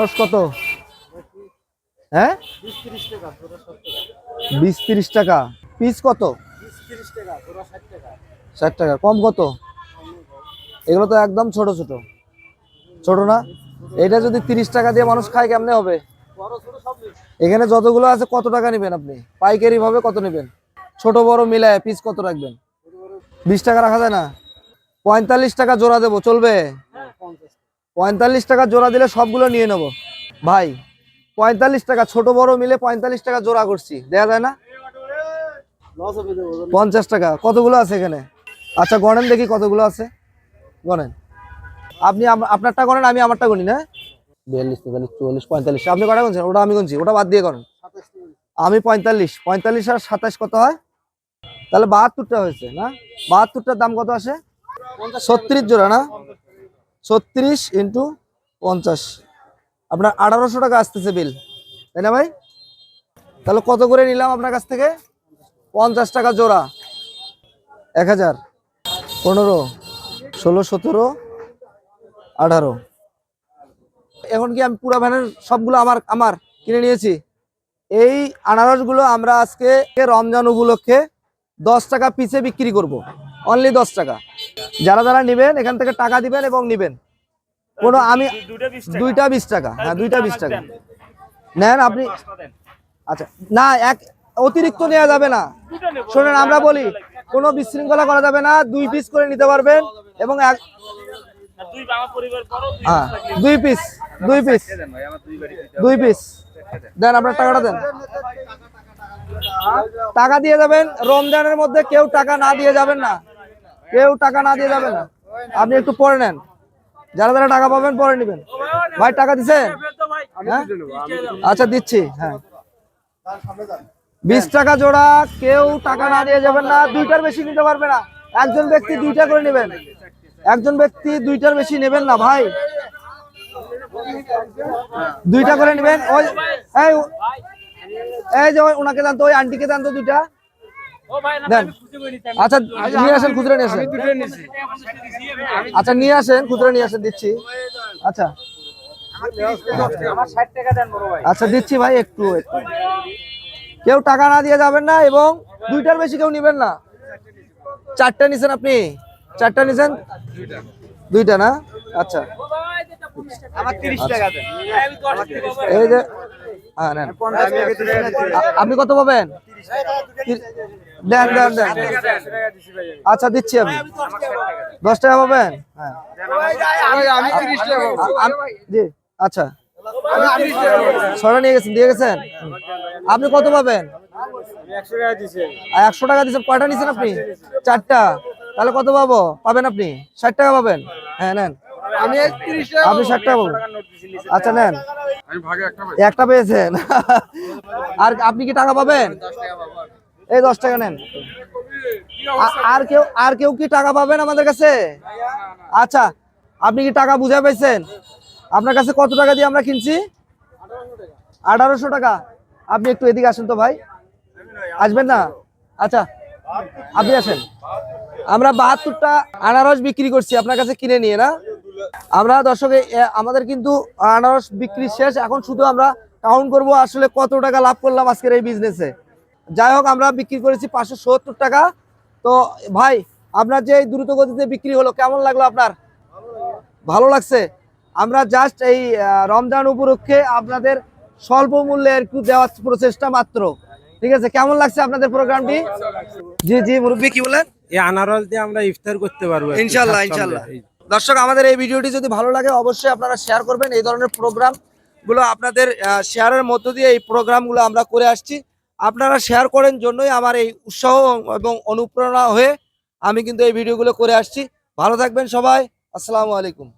আনারস কত? হ্যাঁ? বিশ তিরিশ টাকা। পিস কত? ষাট টাকা। কম কত? এগুলো তো একদম ছোট ছোট। ছোট না? এটা যদি তিরিশ টাকা দিয়ে মানুষ খায়, কেমনে হবে? এখানে যতগুলো আছে, কত টাকা নেবেন আপনি? পাইকারি ভাবে কত নেবেন? ছোট, বড় মিলায় পিস কত রাখবেন? বিশ টাকা রাখা যায় না? পঁয়তাল্লিশ টাকা জোড়া দেবো, চলবে? পঁয়তাল্লিশ টাকা জোড়া দিলে সবগুলো নিয়ে নেব। ভাই পঁয়তাল্লিশ টাকা ছোট বড় মিলে পঁয়তাল্লিশ টাকা জোড়া করছি। দেয়া যায় না? পঞ্চাশ টাকা। কতগুলো আছে এখানে? আচ্ছা গণেন দেখি কতগুলো আছে। গণেন। আপনি আপনারটা গণেন আমি আমারটা গণি না? বিয়াল্লিশ তেতাল্লিশ চুয়াল্লিশ পঁয়তাল্লিশ। আপনি কটা গুনছেন? ওটা আমি গুনছি ওটা বাদ দিয়ে করেন আমি পঁয়তাল্লিশ। পঁয়তাল্লিশ আর সাতাশ কত হয়? তাহলে বাহাত্তরটা হয়েছে না? বাহাত্তরটার দাম কত আসে? ছত্রিশ জোড়া না? ছত্রিশ ইন্টু পঞ্চাশ। আপনার আঠারোশো টাকা আসতেছে বিল তাই না ভাই? তাহলে কত করে নিলাম আপনার কাছ থেকে? পঞ্চাশ টাকা জোড়া। এক হাজার। পনেরো, ষোলো, সতেরো, আঠারো। এখন কি আমি পুরা ভ্যানের সবগুলো আমার আমার কিনে নিয়েছি? এই আনারসগুলো আমরা আজকে রমজান উপলক্ষে দশ টাকা পিছে বিক্রি করব। অনলি দশ টাকা। যারা যারা নেবেন এখান থেকে টাকা দিবেন এবং নেবেন। কোনো আমি দুইটা বিশ টাকা। হ্যাঁ দুইটা বিশ টাকা। নেন আপনি। আচ্ছা না এক অতিরিক্ত নেওয়া যাবে না। শোনেন আমরা বলি কোনো বিশৃঙ্খলা করা যাবে না। দুই পিস করে নিতে পারবেন এবং এক হ্যাঁ দুই পিস দুই পিস দুই পিস দেন আপনার টাকাটা দেন। টাকা দিয়ে যাবেন। রমজানের মধ্যে কেউ টাকা না দিয়ে যাবেন না। কেউ টাকা না দিয়ে যাবে না। আপনি একটু পরে নেন। যারা যারা টাকা পাবেন, পরে নেবেন। ভাই, টাকা দিছেন হ্যাঁ? আচ্ছা দিচ্ছি হ্যাঁ। বিশ টাকা জোড়া, কেউ টাকা না দিয়ে যাবেন না। দুইটার বেশি নিতে পারবে না। একজন ব্যক্তি দুইটা করে নেবেন। একজন ব্যক্তি দুইটার বেশি নেবেন না, ভাই। দুইটা করে নেবেন। ওই, এই যে ওনাকে দেন তো, ওই আন্টিকে দেন তো দুইটা। দেন আচ্ছা নিয়ে আসেন খুচরা নিয়ে আসেন। আচ্ছা নিয়ে আসেন খুচরা নিয়ে আসেন দিচ্ছি। আচ্ছা। আচ্ছা দিচ্ছি ভাই একটু একটু। কেউ টাকা না দিয়ে যাবেন না এবং দুইটার বেশি কেউ নিবেন না। চারটা নিছেন আপনি? চারটা নিছেন? দুইটা না? আচ্ছা। এই যে হ্যাঁ নেন। আপনি কত পাবেন? দেন দেন দেন। আচ্ছা দিচ্ছি আমি। দশ টাকা পাবেন? হ্যাঁ। জি আচ্ছা। ছটা নিয়ে গেছেন দিয়ে গেছেন? আপনি কত পাবেন? আর একশো টাকা দিচ্ছেন কয়টা নিচ্ছেন আপনি? চারটা। তাহলে কত পাবো? পাবেন আপনি? ষাট টাকা পাবেন? হ্যাঁ নেন। আমি আপনি ষাট টাকা পাবেন। আচ্ছা নেন। একটা পেয়েছেন? আর আপনি কি টাকা পাবেন? এই দশ টাকা নেন। আর কেউ আর কেউ কি টাকা পাবেন আমাদের কাছে? আচ্ছা আপনি কি টাকা বুঝে পেয়েছেন? আপনার কাছে কত টাকা দিয়ে আমরা কিনছি? আঠারোশো টাকা। আপনি একটু এদিকে আসেন তো ভাই। আসবেন না? আচ্ছা আপনি আসেন। আমরা বাহাত্তরটা আনারস বিক্রি করছি আপনার কাছে কিনে নিয়ে না? আমরা দর্শকে আমাদের কিন্তু আনারস বিক্রি শেষ। এখন শুধু আমরা কাউন্ট করব আসলে কত টাকা লাভ করলাম আজকের এই বিজনেসে যাই হোক আমরা বিক্রি করেছি পাঁচশো সত্তর টাকা। তো ভাই আপনার যে দ্রুত গতিতে বিক্রি হলো কেমন লাগল আপনার? ভালো লাগছে? আমরা জাস্ট এই রমজান উপলক্ষে আপনাদের স্বল্প মূল্যে একটু দেওয়ার প্রচেষ্টা মাত্র। ঠিক আছে? কেমন লাগছে আপনাদের প্রোগ্রামটি জি জি মুরব্বী কি বলেন? এই আনারস দিয়ে আমরা ইফতার করতে পারব ইনশাল্লাহ ইনশাল্লাহ। দর্শক, আমাদের এই ভিডিওটি যদি ভালো লাগে, অবশ্যই আপনারা শেয়ার করবেন। এই ধরনের প্রোগ্রামগুলো আপনাদের শেয়ারের মধ্য দিয়ে এই প্রোগ্রামগুলো আমরা করে আসছি। আপনারা শেয়ার করেন জন্যই আমার এই উৎসাহ এবং অনুপ্রেরণা হয়ে আমি কিন্তু এই ভিডিওগুলো করে আসছি। ভালো থাকবেন সবাই। আসসালামু আলাইকুম।